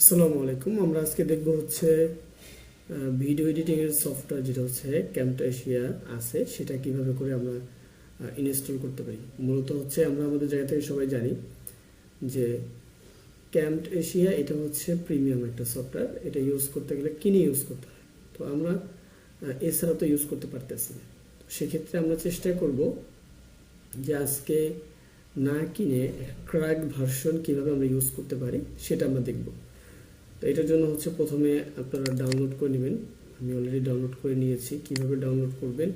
আসসালামু আলাইকুম। আমরা আজকে দেখব হচ্ছে ভিডিও এডিটিং এর সফটওয়্যার যেটা হচ্ছে ক্যামটাশিয়া আছে, সেটা কীভাবে করে আমরা ইনস্টল করতে পারি। মূলত হচ্ছে আমরা আমাদের জায়গা থেকে সবাই জানি যে ক্যাম্প এশিয়া এটা হচ্ছে প্রিমিয়াম একটা সফটওয়্যার এটা ইউজ করতে গেলে কিনে ইউজ করতে হয়? তো আমরা এছাড়া তো ইউজ করতে পারতেছি না। সেক্ষেত্রে আমরা চেষ্টা করব যে আজকে না কিনে ক্র্যাক ভার্সন কীভাবে আমরা ইউজ করতে পারি, সেটা আমরা দেখব। তো এটার জন্য হচ্ছে প্রথমে আপনারা ডাউনলোড করে নেবেন। আমি অলরেডি ডাউনলোড করে নিয়েছি। কীভাবে ডাউনলোড করবেন?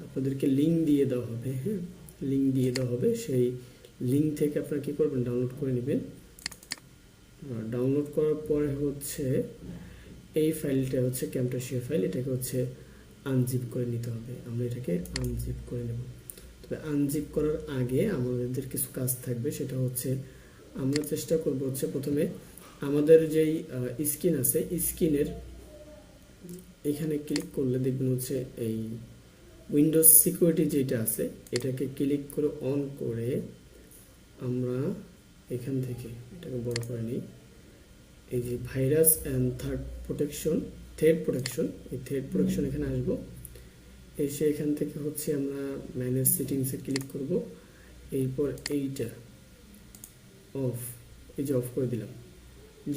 আপনাদেরকে লিঙ্ক দিয়ে দেওয়া হবে হ্যাঁ? লিঙ্ক দিয়ে দেওয়া হবে। সেই লিঙ্ক থেকে আপনারা কি করবেন? ডাউনলোড করে নেবেন। ডাউনলোড করার পরে হচ্ছে এই ফাইলটা হচ্ছে ক্যামটাশিয়া ফাইল এটাকে হচ্ছে আনজিপ করে নিতে হবে। আমরা এটাকে আনজিপ করে নেব। তবে আনজিপ করার আগে আমাদের কিছু কাজ থাকবে। সেটা হচ্ছে আমরা চেষ্টা করব হচ্ছে প্রথমে আমাদের যেই স্কিন আছে, স্কিনের এখানে ক্লিক করলে দেখবেন হচ্ছে এই উইন্ডোজ সিকিউরিটি যেটা আছে, এটাকে ক্লিক করে অন করে আমরা এখান থেকে, এটাকে বড় করে নিই। এই যে virus and third protection thread protection এই থ্রেড প্রোটেকশন এখানে আসব। এসে এখান থেকে হচ্ছে আমরা ম্যানেজ সেটিংসে ক্লিক করব। এরপর এইটা অফ এই যে অফ করে দিলাম।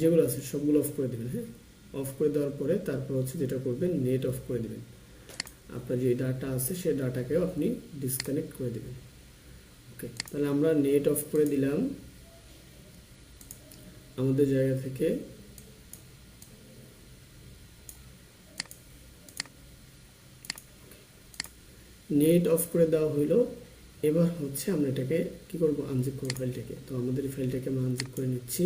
যেগুলো আছে সবগুলো অফ করে দেবেন হ্যাঁ? অফ করে দেওয়ার পরে তারপর হচ্ছে যেটা করবেন নেট অফ করে দেবেন। আপনার যে ডাটা আছে সেই ডাটাকেও আপনি ডিসকানেক্ট করে দেবেন। ওকে তাহলে আমরা নেট অফ করে দিলাম। আমাদের জায়গা থেকে নেট অফ করে দেওয়া হইল। এবার হচ্ছে আমরা এটাকে কি করব আনজিপ করব ফাইলটাকে তো আমাদের ফাইলটাকে আমরা আনজিপ করে নিচ্ছি।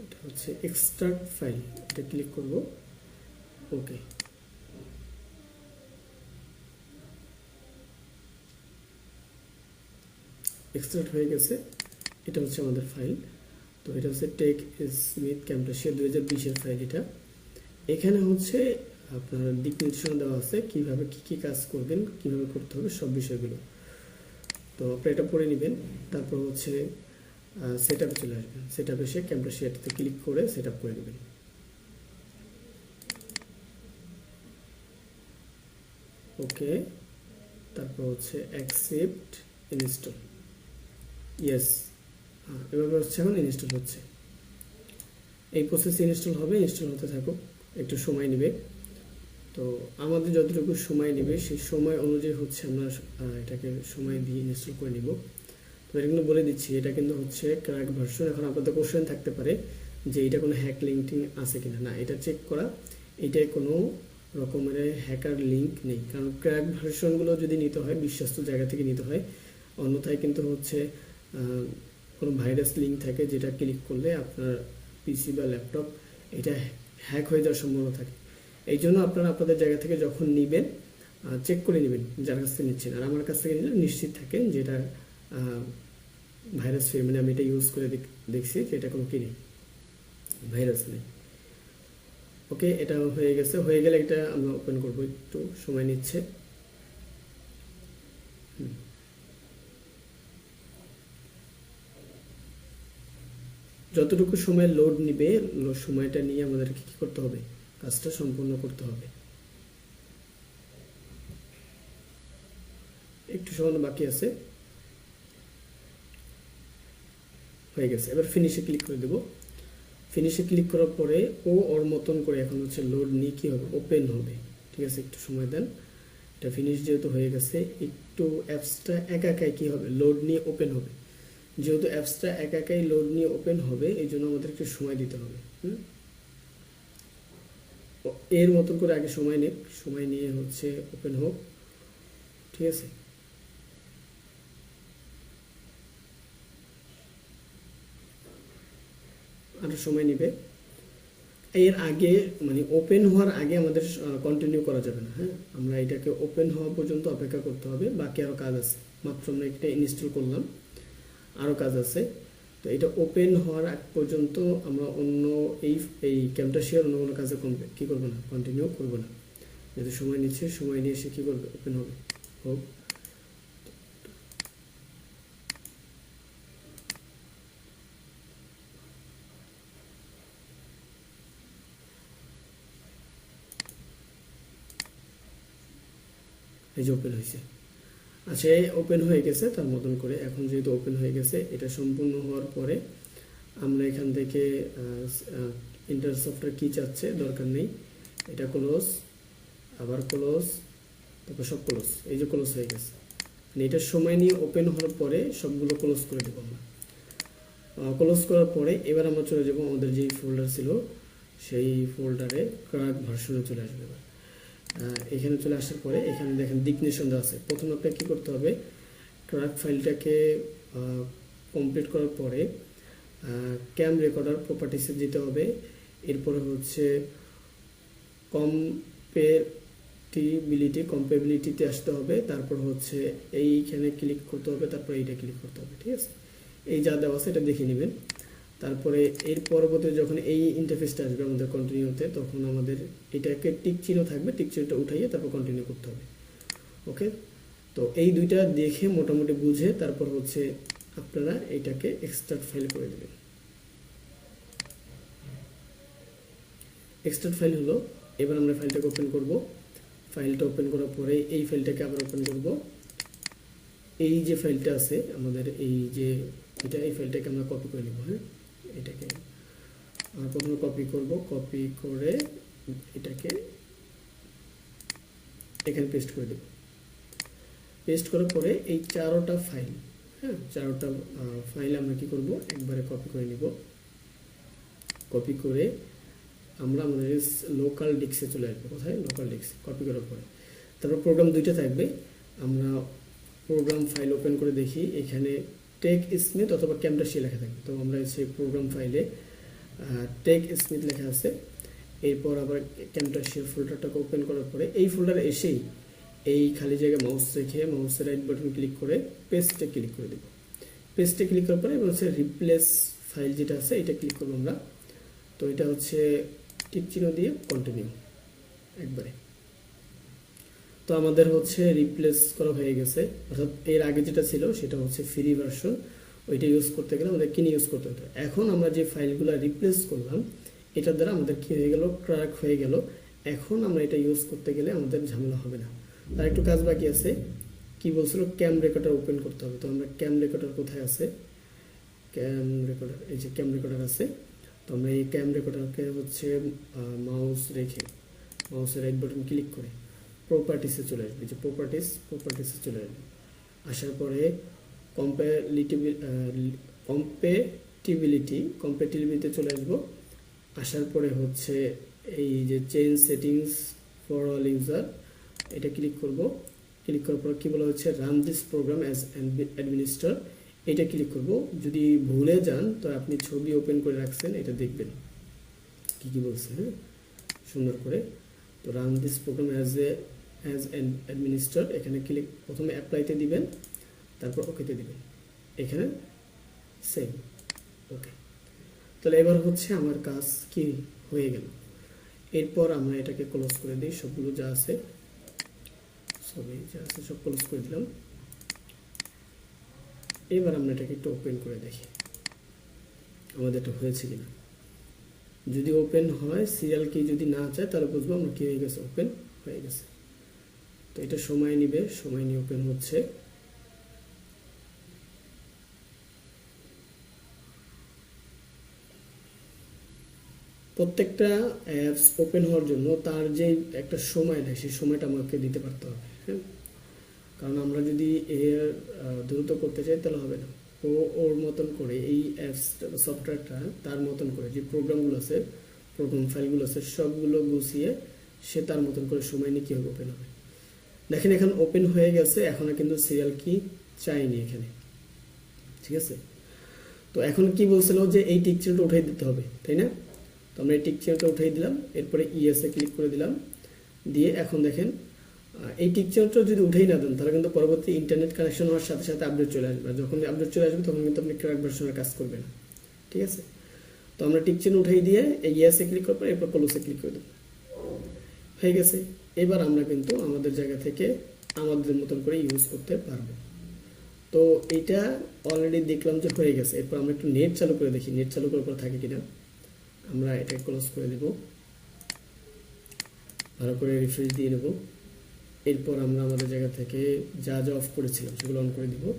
এটা হচ্ছে এক্সট্রাক্ট ফাইল এটা ক্লিক করব। ওকে এক্সট্রাক্ট হয়ে গেছে। এটা হচ্ছে আমাদের ফাইল তো এটা হচ্ছে টেক স্মিথ ক্যাম্পাসের দুই হাজার বিশের ফাইল এটা। এখানে হচ্ছে আপনার দিক নির্দেশনা দেওয়া আছে কীভাবে কি কি কাজ করবেন, কীভাবে করতে হবে সব বিষয়গুলো। তো আপনি এটা পড়ে নেবেন। তারপর হচ্ছে সেট আপে চলে আসবেন। সেট আপে এসে ক্যাম্পাস শেয়ারটাতে ক্লিক করে সেট আপ করে নেবেন। ওকে তারপর হচ্ছে অ্যাকসেপ্ট ইনস্টল ইয়েস এভাবে হচ্ছে এখন ইনস্টল হচ্ছে। এই প্রসেস ইনস্টল হবে ইনস্টল হতে থাকুক, একটু সময় নেবে। তো আমাদের যতটুকু সময় নেবে, সেই সময় অনুযায়ী হচ্ছে আমরা এটাকে সময় দিয়ে ইনস্টল করে নিব। এটা কিন্তু বলে দিচ্ছি। এটা কিন্তু হচ্ছে ক্র্যাক ভার্সন এখন আপনাদের কোশ্চেন থাকতে পারে যে এটা কোনো হ্যাক লিঙ্কিং আছে কিনা। না, এটা চেক করা এটাই কোনো রকমের হ্যাকার লিঙ্ক নেই। কারণ ক্র্যাক ভার্সনগুলো যদি নিতে হয়, বিশ্বস্ত জায়গা থেকে নিতে হয়, অন্যথায় কিন্তু হচ্ছে কোনো ভাইরাস লিঙ্ক থাকে যেটা ক্লিক করলে আপনার পিসি বা ল্যাপটপ এটা হ্যাক হয়ে যাওয়ার সম্ভাবনা থাকে। এই জন্য আপনারা আপনাদের জায়গা থেকে যখন নেবেন চেক করে নেবেন যার কাছ থেকে নিচ্ছেন। আর আমার কাছ থেকে নিলে নিশ্চিত থাকেন যেটা ভাইরাস ফ্রি মানে আমি এটা ইউজ করে দেখছি যে এটা কোনো কি নেই ভাইরাস নেই। ওকে এটা হয়ে গেছে, হয়ে গেলে এটা আমরা ওপেন করব, একটু সময় নিচ্ছে। যতটুকু সময় লোড নিবে সময়টা নিয়ে আমাদেরকে কি করতে হবে? কাজটা সম্পূর্ণ করতে হবে। একটু সময় বাকি আছে। হয়ে গেছে। এবার ফিনিশে ক্লিক করে দেব। ফিনিশে ক্লিক করার পরে ও ওর মতন করে এখন হচ্ছে লোড নিয়ে কী হবে? ওপেন হবে। ঠিক আছে, একটু সময় দেন। এটা ফিনিশ যেহেতু হয়ে গেছে, একটু অ্যাপসটা একা একাই কী হবে? লোড নিয়ে ওপেন হবে। যেহেতু অ্যাপসটা একা একাই লোড নিয়ে ওপেন হবে, এই জন্য আমাদের একটু সময় দিতে হবে। হুম? এর মতন করে আগে সময় নেক সময় নিয়ে হচ্ছে ওপেন হোক। ঠিক আছে? আরও সময় নেবে। এর আগে মানে ওপেন হওয়ার আগে আমাদের কন্টিনিউ করা যাবে না হ্যাঁ? আমরা এটাকে ওপেন হওয়া পর্যন্ত অপেক্ষা করতে হবে। বাকি আরও কাজ আছে। মাত্র আমরা এটা ইনস্টল করলাম। আরও কাজ আছে। তো এটা ওপেন হওয়ার আগ পর্যন্ত আমরা অন্য এই এই ক্যাম্পটা শেয়ার অন্য কোনো কাজে কমবে কী করব না? কন্টিনিউ করব না। যেহেতু সময় নিচ্ছে, সময় নিয়ে সে কী করবে? ওপেন হবে। হোক। এই যে ওপেন হয়েছে। আচ্ছা এই ওপেন হয়ে গেছে, তার মতন করে। এখন যেহেতু ওপেন হয়ে গেছে, এটা সম্পূর্ণ হওয়ার পরে আমরা এখান থেকে ইন্টার সফটওয়্যার কী চাচ্ছে দরকার নেই। এটা ক্লোজ আবার ক্লোজ তারপর সব ক্লোজ এই যে ক্লোজ হয়ে গেছে। মানে এটার সময় নিয়ে ওপেন হওয়ার পরে সবগুলো ক্লোজ করে দেবো আমরা। ক্লোজ করার পরে এবার আমরা চলে যাব আমাদের যেই ফোল্ডার ছিল, সেই ফোল্ডারে ক্রাক ভার্সনে চলে আসবে এবার। এখানে চলে আসার পরে এখানে দেখেন দিক দেওয়া আছে। প্রথমে আপনাকে কী করতে হবে, ট্রাক ফাইলটাকে কমপ্লিট করার পরে ক্যাম রেকর্ডার প্রপার্টিসে যেতে হবে। এরপরে হচ্ছে কম্পেটিবিলিটি কম্পেবিলিটিতে আসতে হবে। তারপর হচ্ছে এইখানে ক্লিক করতে হবে, তারপর এইটা ক্লিক করতে হবে, ঠিক আছে? এই যা দেওয়া আছে এটা দেখে নেবেন। তারপরে এর পরবর্তী যখন এই ইন্টারফেসটা আসবে আমাদের কন্টিনিউতে তখন আমাদের এটাকে টিক চিহ্ন থাকবে, টিক চিহ্নটা উঠাইয়ে তারপর কন্টিনিউ করতে হবে। ওকে তো এই দুইটা দেখে মোটামুটি বুঝে তারপর হচ্ছে আপনারা এটাকে এক্সট্রাক্ট ফাইল করে দেবেন। এক্সট্রাক্ট ফাইল হলো, এবার আমরা ফাইলটাকে ওপেন করব। ফাইলটা ওপেন করার পরে এই ফাইলটাকে আবার ওপেন করব। এই যে ফাইলটা আছে, আমাদের এই যে, এটা এই ফাইলটাকে আমরা কপি করে নেব হ্যাঁ? এটাকে প্রথমে কপি করব। কপি করে এটাকে এখানে পেস্ট করে দেব। পেস্ট করার পরে এই চারোটা ফাইল হ্যাঁ চারোটা ফাইল আমরা কি করব? একবারে কপি করে নিব। কপি করে আমরা আমাদের লোকাল ডিস্কে চলে আসব। কোথায়? লোকাল ডিস্ক কপি করার পরে। তারপর প্রোগ্রাম দুইটা থাকবে। আমরা প্রোগ্রাম ফাইল ওপেন করে দেখি। এখানে টেক স্মিথ অথবা ক্যামটা সে লেখা থাকবে তো আমরা সেই প্রোগ্রাম ফাইলে টেক স্মিথ লেখা আছে। এরপর আবার ক্যামটা শেয়ার ফোল্ডারটাকে ওপেন করার পরে এই ফোল্ডারে এসেই এই খালি জায়গায় মাউস রেখে মাউসের রাইট বাটন ক্লিক করে পেস্টে ক্লিক করে দেব। পেস্টে ক্লিক করার পরে হচ্ছে রিপ্লেস ফাইল যেটা আছে, এটা ক্লিক করব আমরা। তো এটা হচ্ছে টিক চিহ্ন দিয়ে কন্টিনিউ একবারে। তো আমাদের হচ্ছে রিপ্লেস করা হয়ে গেছে। অর্থাৎ এর আগে যেটা ছিল, সেটা হচ্ছে ফ্রি ভার্সন ওইটা ইউজ করতে গেলে আমাদের কিনে ইউজ করতে হতো এখন আমরা যে ফাইলগুলো রিপ্লেস করলাম, এটার দ্বারা আমাদের কি হয়ে গেল? ক্র্যাক হয়ে গেল। এখন আমরা এটা ইউজ করতে গেলে আমাদের ঝামেলা হবে না। তার একটু কাজ বাকি আছে। কি বলছিল? ক্যাম রেকর্ডার ওপেন করতে হবে। তো আমরা ক্যাম রেকর্ডার কোথায় আছে? ক্যাম রেকর্ডার এই যে ক্যাম রেকর্ডার আছে। তো আমরা এই ক্যাম রেকর্ডারকে হচ্ছে মাউস রেখে মাউসের রাইট বাটন ক্লিক করে। প্রপার্টিসে চলে আসবে, যে প্রপার্টিস প্রপার্টিসে চলে আসবে। আসার পরে কম্পেটিবিলিটি কম্পেটিবিলিটিতে চলে আসব। আসার পরে হচ্ছে এই যে change settings for all user এটা ক্লিক করব। ক্লিক করার পর কি বলা হচ্ছে? Run this program as administrator এটা ক্লিক করব। যদি ভুলে যান, তো আপনি ছবি ওপেন করে রাখছেন, এটা দেখবেন। কি কি বলছে হ্যাঁ? সুন্দর করে। তো run this program as a as an administrator এখানে ক্লিক প্রথমে অ্যাপ্লাইতে দিবেন, তারপর ওকেতে দিবেন। এখানে সেম ওকে তাহলে এবার হচ্ছে আমার কাজ কি হয়ে গেল। এরপর আমরা এটাকে ক্লোজ করে দিই, সবগুলো যা আছে, সবই যা আছে সব ক্লোজ করে দিলাম। এবার আমরা এটাকে একটু ওপেন করে দেখি, আমাদের এটা হয়েছে কিনা। যদি ওপেন হয় সিরিয়াল কি যদি না চায়, তাহলে বুঝব আমরা কি হয়ে গেছে ওপেন হয়ে গেছে। তো এটা সময় নিবে, সময় নিয়ে ওপেন হচ্ছে। প্রত্যেকটা অ্যাপস ওপেন হওয়ার জন্য তার যে একটা সময় দেয় সেই সময়টা আমাকে দিতে পারতে হবে হ্যাঁ? কারণ আমরা যদি এর দ্রুত করতে চাই, তাহলে হবে না। ও ওর মতন করে এই অ্যাপস সফটওয়্যারটা তার মতন করে যে প্রোগ্রামগুলো আছে প্রোগ্রাম ফাইলগুলো আছে, সবগুলো গুছিয়ে সে তার মতন করে সময় নিয়ে কীভাবে ওপেন হবে? দেখেন এখন ওপেন হয়ে গেছে, এখন কিন্তু সিরিয়াল কি চাইনি এখানে। ঠিক আছে? তো এখন কি বলছিল যে এই টিক চিহ্নটা উঠাই দিতে হবে, তাই না? তো আমরা এই টিক চিহ্নটা উঠাই দিলাম, এরপরে ইএসএ ক্লিক করে দিলাম। দিয়ে এখন দেখেন এই টিক চিহ্নটা যদি উঠেই না দেন, তাহলে কিন্তু পরবর্তী ইন্টারনেট কানেকশন হওয়ার সাথে সাথে আপডেট চলে আসবে। যখন আপডেট চলে আসবে, তখন কিন্তু আপনি ক্র্যাক ভার্সনের কাজ করবেন ঠিক আছে? তো আমরা টিক চিহ্ন উঠাই দিয়ে এই ইএসএ ক্লিক করার পর এরপর ক্লোজে ক্লিক করে দেবো। হয়ে গেছে? এবার আমরা কিন্তু আমাদের জায়গা থেকে আমাদের মতন করে ইউজ করতে পারব। তো এটা অলরেডি দেখলাম যে হয়ে গেছে। এরপর আমরা একটু নেট চালু করে দেখি। নেট চালু করার পর থাকে কিনা? আমরা এটা ক্লোজ করে দেব ভালো করে রিফ্রেশ দিয়ে নেব। এরপর আমরা আমাদের জায়গা থেকে যা যা অফ করেছিলাম সেগুলো অন করে দিব।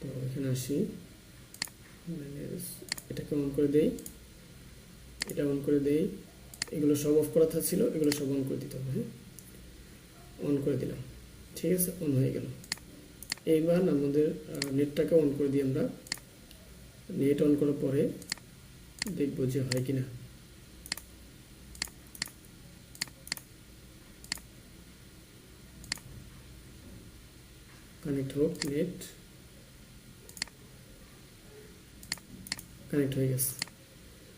তো এখানে আসি। Manage, এটাকে অন করে দেই। এটা অন করে দেই। এগুলো সব অফ করা ছিল, এগুলো সব অন করে দিতে হবে হ্যাঁ? অন করে দিলাম। ঠিক আছে? অন হয়ে গেল। এইবার আমাদের নেটটাকে অন করে দিই আমরা নেট অন করার পরে দেখব যে হয় কিনা। কানেক্ট হোক নেট কানেক্ট হয়ে গেছে।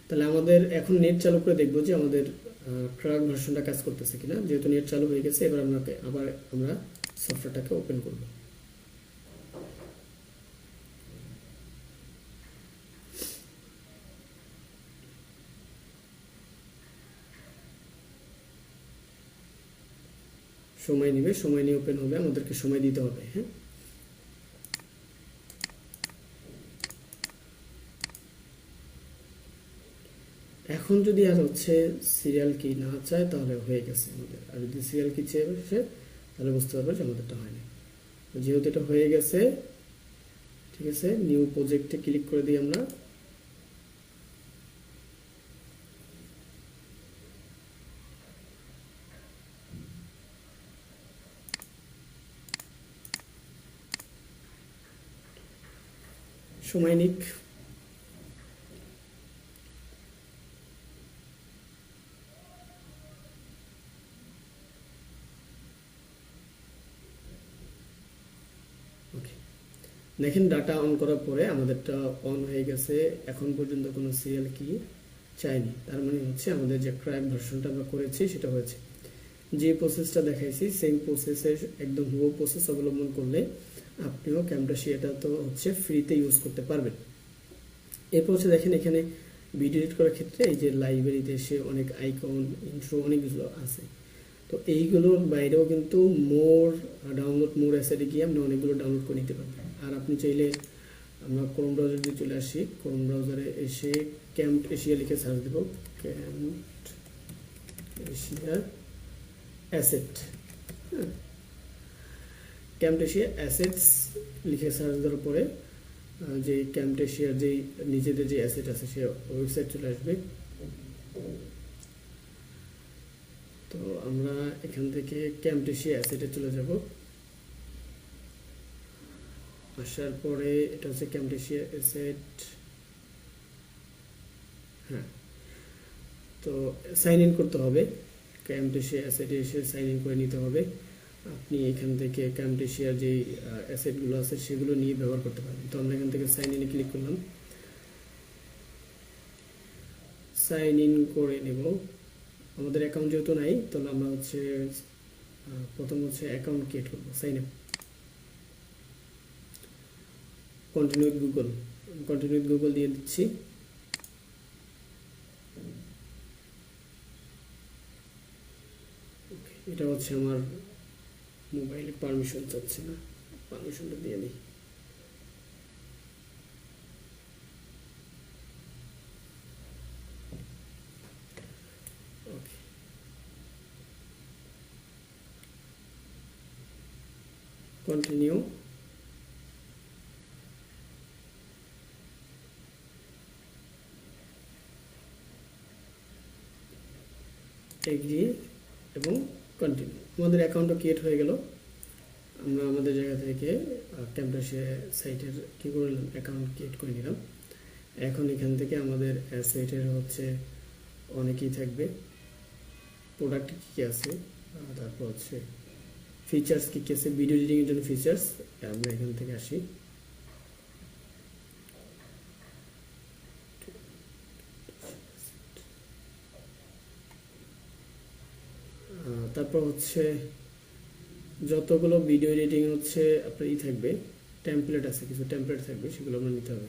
তাহলে আমাদের এখন নেট চালু করে দেখব যে আমাদের ট্রাক ভার্সনটা কাজ করতেছে কিনা। যেহেতু নেট চালু হয়ে গেছে, এবার আমরা আবার আমরা সফটওয়্যারটাকে ওপেন করব। সময় নেবে, সময় নিয়ে ওপেন হবে, আমাদেরকে সময় দিতে হবে হ্যাঁ? এখন যদি আর হচ্ছে সিরিয়াল কি না চায়, তাহলে হয়ে গেছে আমাদের। আর যদি সিরিয়াল কি চেয়ে বসে তাহলে বুঝতে পারবে যে আমাদেরটা হয়নি। যেহেতু এটা হয়ে গেছে, ঠিক আছে নিউ প্রজেক্টে ক্লিক করে দিই আমরা। সময় নিক ওকে দেখেন ডাটা অন করার পরে আমাদেরটা অন হয়ে গেছে। এখন পর্যন্ত কোনো সিরিয়াল কি চাইনি। তার মানে হচ্ছে আমাদের যে ক্রাইম ভার্সনটা আমরা করেছি, সেটা হয়েছে। যে প্রসেসটা দেখাইছি সেম প্রসেসের একদম হুবো প্রসেস অবলম্বন করলে আপনিও ক্যামটাশিয়াটা তো হচ্ছে ফ্রিতে ইউজ করতে পারবেন। এরপর হচ্ছে দেখেন, এখানে ভিডিও এডিট করার ক্ষেত্রে এই যে লাইব্রেরিতে এসে অনেক আইকন ইন্ট্রো অনেকগুলো আছে। তো এইগুলোর বাইরেও কিন্তু মোর ডাউনলোড মোর অ্যাসেটে গিয়ে আপনি অনেকগুলো ডাউনলোড করে নিতে পারবেন আর আপনি চাইলে আমরা ক্রোম ব্রাউজার দিয়ে চলে আসি। ক্রোম ব্রাউজারে এসে ক্যাম্প এশিয়া লিখে সার্চ দেবো। ক্যাম্প এশিয়া অ্যাসেট ক্যাম্পটেশিয়া অ্যাসেটস লিখে সার্চ দেওয়ার পরে যে ক্যাম্পটেশিয়ার যেই নিজেদের যে অ্যাসেট আছে, সে ওয়েবসাইট চলে আসবে। তো আমরা এখান থেকে ক্যাম্পটেশিয়া অ্যাসেটে চলে যাব। আসার পরে এটা হচ্ছে ক্যাম্পটেশিয়া অ্যাসেট হ্যাঁ। তো সাইন ইন করতে হবে। ক্যাম্পটেশিয়া অ্যাসেটে এসে সাইন ইন করে নিতে হবে। আপনি এখান থেকে ক্যাম্পটেশিয়ার যে অ্যাসেটগুলো আছে সেগুলো নিয়ে ব্যবহার করতে পারবেন। তো আমরা এখান থেকে সাইন ইনে ক্লিক করলাম। সাইন ইন করে নেব। আমাদের অ্যাকাউন্ট যেহেতু নাই, তাহলে আমরা হচ্ছে প্রথম হচ্ছে অ্যাকাউন্ট ক্রিয়েট করব sign up continue Google continue Google দিয়ে দিচ্ছি। এটা হচ্ছে আমার মোবাইলে পারমিশন চাচ্ছে না। পারমিশনটা দিয়ে দিই। ওকে এগ্রি এবং কন্টিনিউ আমাদের অ্যাকাউন্টও ক্রিয়েট হয়ে গেল। আমরা আমাদের জায়গা থেকে ক্যাম্পাসে সাইটের কী করলাম অ্যাকাউন্ট ক্রিয়েট করে নিলাম। এখন এখান থেকে আমাদের সাইটের হচ্ছে অনেকেই থাকবে। প্রোডাক্ট কী কী আছে? তারপর হচ্ছে ফিচার্স কী কী আছে? ভিডিও এডিটিংয়ের জন্য ফিচার্স আমরা এখান থেকে আসি। তারপর হচ্ছে যতগুলো ভিডিও এডিটিং হচ্ছে আপনার ই থাকবে টেমপ্লেট আছে, কিছু টেমপ্লেট থাকবে, সেগুলো আমরা নিতে হবে।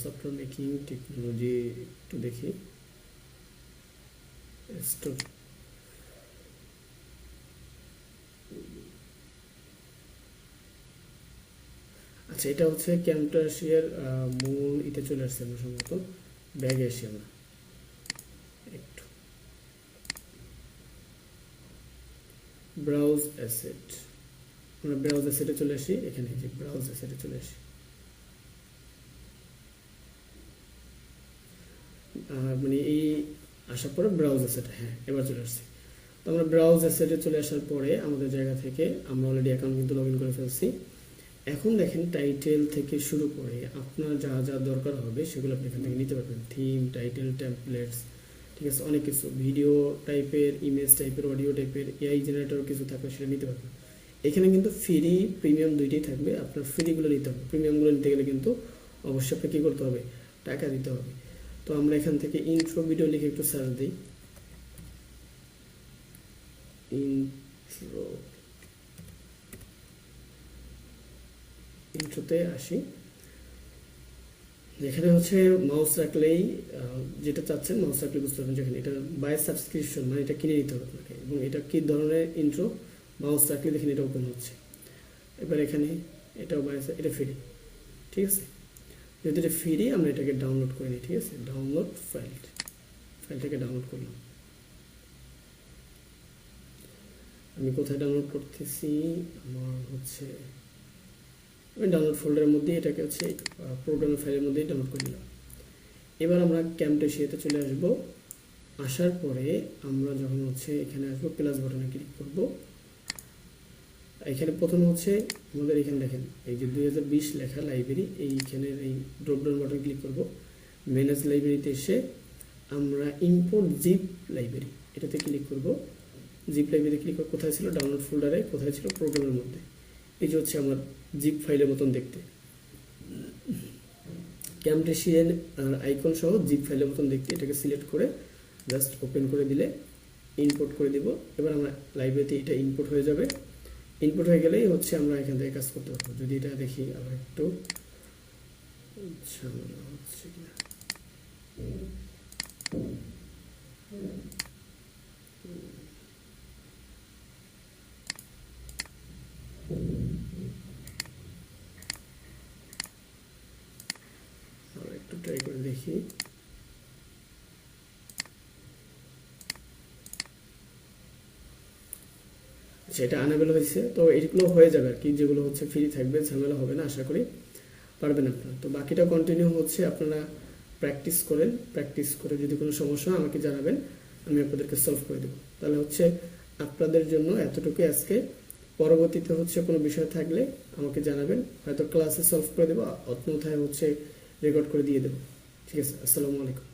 সফটওয়্যার মেকিং টেকনোলজি একটু দেখি। আচ্ছা এটা হচ্ছে ক্যাম্পটাশিয়ার মূল ইতে চলে আসছে আমরা সম্ভবত। ব্যাগে আসি আমরা একটু ব্রাউজ অ্যাসেট আমরা ব্রাউজ অ্যাসেটে চলে আসি, এখানে যে ব্রাউজ অ্যাসেটে চলে আসি। মানে এই আসার পরে ব্রাউজ অ্যাসেট হ্যাঁ এবার চলে আসছি। তো আমরা ব্রাউজ অ্যাসেটে চলে আসার পরে আমাদের জায়গা থেকে আমরা অলরেডি অ্যাকাউন্ট কিন্তু লগ করে ফেলছি। এখন দেখেন টাইটেল থেকে শুরু করে আপনার যা যা দরকার হবে সেগুলো আপনি এখান থেকে নিতে পারবেন। থিম টাইটেল টেমপ্লেটস ঠিক আছে, অনেক কিছু ভিডিও টাইপের ইমেজ টাইপের অডিও টাইপের এআই জেনারেটর কিছু থাকবে, সেটা নিতে পারবেন এখানে কিন্তু ফ্রি প্রিমিয়াম দুইটাই থাকবে, আপনার ফ্রিগুলো নিতে হবে। প্রিমিয়ামগুলো নিতে গেলে কিন্তু অবশ্যই আপনাকে কী করতে হবে? টাকা দিতে হবে। তো আমরা এখান থেকে ইন্ট্রো ভিডিও লিখে একটু সার্চ দিই। ইন্ট্রো ইন্ট্রোতে আসি। এখানে হচ্ছে মাউস রাখলেই যেটা চাচ্ছেন মাউস রাখলে বুঝতে পারবেন যেখানে এটা বাই সাবস্ক্রিপশন মানে এটা কিনে নিতে হবে আপনাকে। এবং এটা কী ধরনের ইন্ট্রো মাউস রাখলে দেখেন এটা ওপেন হচ্ছে। এবার এখানে এটাও বাই এটা ফ্রি ঠিক আছে? যেহেতু এটা ফ্রি আমরা এটাকে ডাউনলোড করে নিই, ঠিক আছে? ডাউনলোড ফাইল ফাইলটাকে ডাউনলোড করলাম। আমি কোথায় ডাউনলোড করতেছি? আমার হচ্ছে ডাউনলোড ফোল্ডারের মধ্যে এটাকে হচ্ছে প্রোগ্রামের ফাইলের মধ্যেই ডাউনলোড করে নিলাম। এবার আমরা ক্যাম্পটেশিয়াতে চলে আসব। আসার পরে আমরা যখন হচ্ছে এখানে আসব প্লাস বাটনে ক্লিক করব। এখানে প্রথম হচ্ছে আমাদের এখানে দেখেন, এই যে দু হাজার বিশ লেখা লাইব্রেরি এইখানের এই ড্রপডাউন বাটন ক্লিক করব। ম্যানেজ লাইব্রেরিতে এসে আমরা ইম্পোর্ট জিপ লাইব্রেরি এটাতে ক্লিক করব। জিপ লাইব্রেরি ক্লিক কোথায় ছিল? ডাউনলোড ফোল্ডারে কোথায় ছিল? প্রোগ্রামের মধ্যে। এই যে হচ্ছে আমার জিপ ফাইলের মতন দেখতে। ক্যামটেশিয়ান আর আইকন সহ জিপ ফাইলের মতন দেখতে। এটাকে সিলেক্ট করে জাস্ট ওপেন করে দিলে ইনপুট করে দিব। এবার আমরা লাইব্রেরিতে এটা ইনপুট হয়ে যাবে। ইনপুট হয়ে গেলেই হচ্ছে আমরা এখান থেকে কাজ করতে পারব। যদি এটা দেখি আবার একটু। হচ্ছে কিনা। আবার একটু ট্রাই করে দেখি। সেটা আনাবেল হয়েছে, তো এগুলো হয়ে যাবে আর কি, যেগুলো হচ্ছে ফ্রি থাকবে, ঝামেলা হবে না, আশা করি পারবেন আপনারা। তো বাকিটা কন্টিনিউ হচ্ছে, আপনারা প্র্যাকটিস করেন প্র্যাকটিস করে যদি কোনো সমস্যা হয় আমাকে জানাবেন, আমি আপনাদেরকে সলভ করে দেবো। তাহলে হচ্ছে আপনাদের জন্য এতটুকু, আজকে পরবর্তীতে হচ্ছে কোনো বিষয় থাকলে আমাকে জানাবেন, হয়তো ক্লাসে সলভ করে দেবো, অন্যথায় হচ্ছে রেকর্ড করে দিয়ে দেবো। ঠিক আছে আসসালামু আলাইকুম।